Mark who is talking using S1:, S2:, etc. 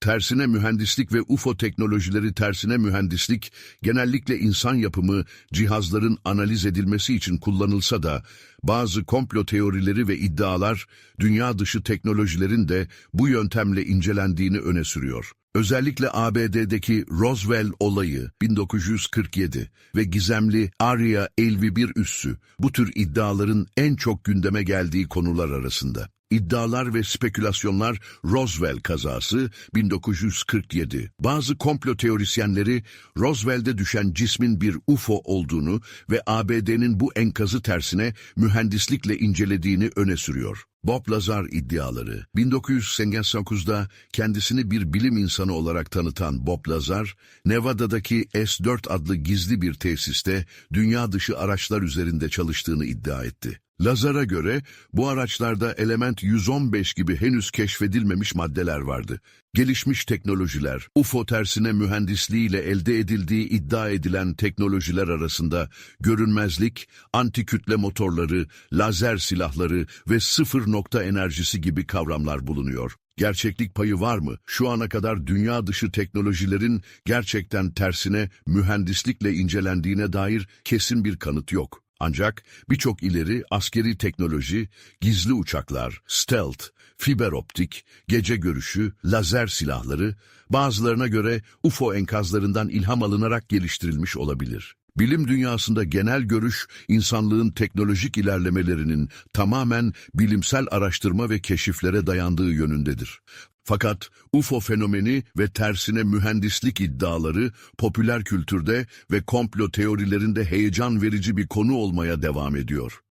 S1: Tersine mühendislik ve UFO teknolojileri tersine mühendislik genellikle insan yapımı cihazların analiz edilmesi için kullanılsa da bazı komplo teorileri ve iddialar dünya dışı teknolojilerin de bu yöntemle incelendiğini öne sürüyor. Özellikle ABD'deki Roswell olayı 1947 ve gizemli Area 51 üssü bu tür iddiaların en çok gündeme geldiği konular arasında. İddialar ve spekülasyonlar Roswell kazası 1947. Bazı komplo teorisyenleri Roswell'de düşen cismin bir UFO olduğunu ve ABD'nin bu enkazı tersine mühendislikle incelediğini öne sürüyor. Bob Lazar iddiaları 1989'da kendisini bir bilim insanı olarak tanıtan Bob Lazar, Nevada'daki S-4 adlı gizli bir tesiste dünya dışı araçlar üzerinde çalıştığını iddia etti. Lazar'a göre bu araçlarda element 115 gibi henüz keşfedilmemiş maddeler vardı. Gelişmiş teknolojiler, UFO tersine mühendisliğiyle elde edildiği iddia edilen teknolojiler arasında görünmezlik, antikütle motorları, lazer silahları ve sıfır nokta enerjisi gibi kavramlar bulunuyor. Gerçeklik payı var mı? Şu ana kadar dünya dışı teknolojilerin gerçekten tersine mühendislikle incelendiğine dair kesin bir kanıt yok. Ancak birçok ileri askeri teknoloji, gizli uçaklar, stealth, fiber optik, gece görüşü, lazer silahları bazılarına göre UFO enkazlarından ilham alınarak geliştirilmiş olabilir. Bilim dünyasında genel görüş, insanlığın teknolojik ilerlemelerinin tamamen bilimsel araştırma ve keşiflere dayandığı yönündedir. Fakat UFO fenomeni ve tersine mühendislik iddiaları popüler kültürde ve komplo teorilerinde heyecan verici bir konu olmaya devam ediyor.